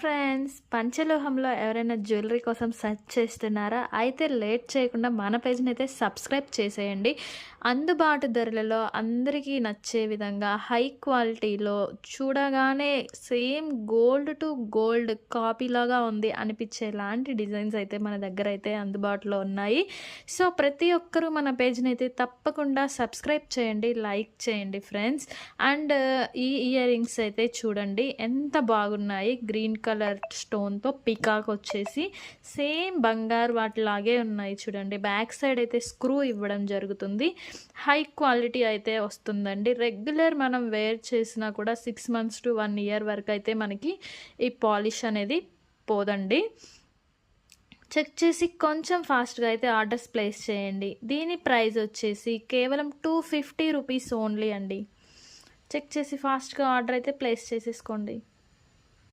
Friends పంచలోహంలో ఎవరైనా jewellery కోసం search చేస్తున్నారా? అయితే లేట్ చేయకుండా మన పేజ్ని అయితే సబ్స్క్రైబ్ చేసేయండి. అందుబాటు ధరలలో అందరికీ నచ్చే విధంగా హై క్వాలిటీలో చూడగానే సేమ్ గోల్డ్ టు గోల్డ్ కాపీలాగా ఉంది అనిపించే లాంటి డిజైన్స్ అయితే మన దగ్గర అయితే అందుబాటులో ఉన్నాయి. సో ప్రతి ఒక్కరూ మన పేజ్ని అయితే తప్పకుండా సబ్స్క్రైబ్ చేయండి లైక్ చేయండి ఫ్రెండ్స్. అండ్ ఈ ఇయర్ రింగ్స్ అయితే చూడండి ఎంత బాగున్నాయి. గ్రీన్ కలర్ కలర్ స్టోన్తో పికాక్ వచ్చేసి సేమ్ బంగారు వాటిలాగే ఉన్నాయి చూడండి. బ్యాక్ సైడ్ అయితే స్క్రూ ఇవ్వడం జరుగుతుంది. హై క్వాలిటీ అయితే వస్తుందండి. రెగ్యులర్ మనం వేర్ చేసినా కూడా six months to one year వరకు అయితే మనకి ఈ పాలిష్ అనేది పోదండి. చెక్ చేసి కొంచెం ఫాస్ట్గా అయితే ఆర్డర్స్ ప్లేస్ చేయండి. దీని ప్రైస్ వచ్చేసి కేవలం టూ ఫిఫ్టీ రూపీస్ ఓన్లీ అండి. చెక్ చేసి ఫాస్ట్గా ఆర్డర్ అయితే ప్లేస్ చేసేసుకోండి.